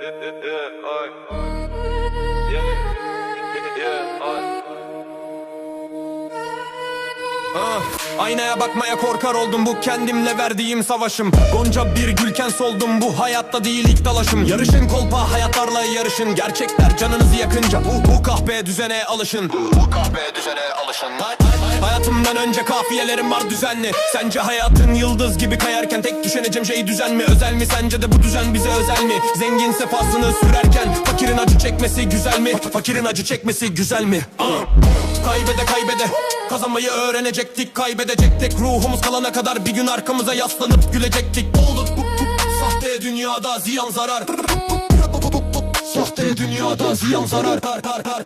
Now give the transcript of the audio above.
yeah, yeah, yeah, Aynaya bakmaya korkar oldum bu kendimle verdiğim savaşım. Gonca bir gülken soldum bu hayatta değil ilk dalaşım. Yarışın kolpa hayatlarla yarışın. Gerçekler canınızı yakınca bu, bu kahpe düzene alışın. Bu kahpe düzene alışın. Hay- hay- Hayatımdan önce kafiyelerim var düzenli. Sence hayatın yıldız gibi kayarken Tek düşüneceğim şey düzen mi? Özel mi? Sence de bu düzen bize özel mi? Zengin sefasını sürerken Fakirin acı çekmesi güzel mi? Fakirin acı çekmesi güzel mi? Ah! Kaybede kaybede Kazanmayı öğrenecektik kaybedecektik. Ruhumuz kalana kadar bir gün arkamıza yaslanıp gülecektik. Olduk bu, bu, sahte dünyada ziyan zarar. Sahte dünyada ziyan zarar. Har, har, har.